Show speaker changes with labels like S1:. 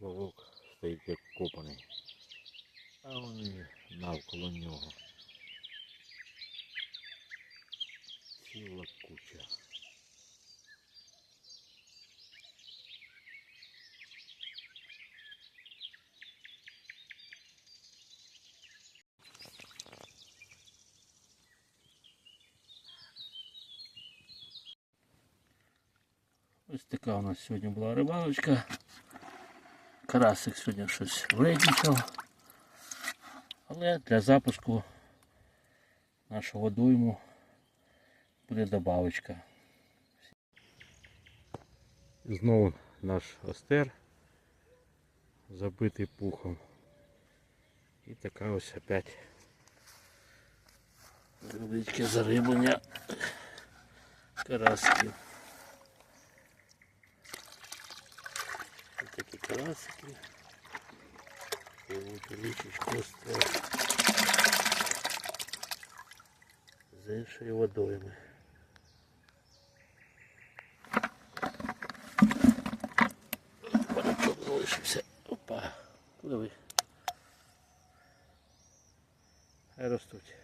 S1: Поплавок стоїть як копаний. А вони навколо нього. Ціла куча. Ось така у нас сьогодні була рибалочка. Карасик сьогодні щось вредничав. Але для запуску нашого дойму буде добавочка. Знову наш остер забитий пухом. І така ось опять невеличке зариблення карасків. Такі карасики. Живуть річечку остер. З іншої водойми. Залишився. Опа. Куди ви? Ростуть.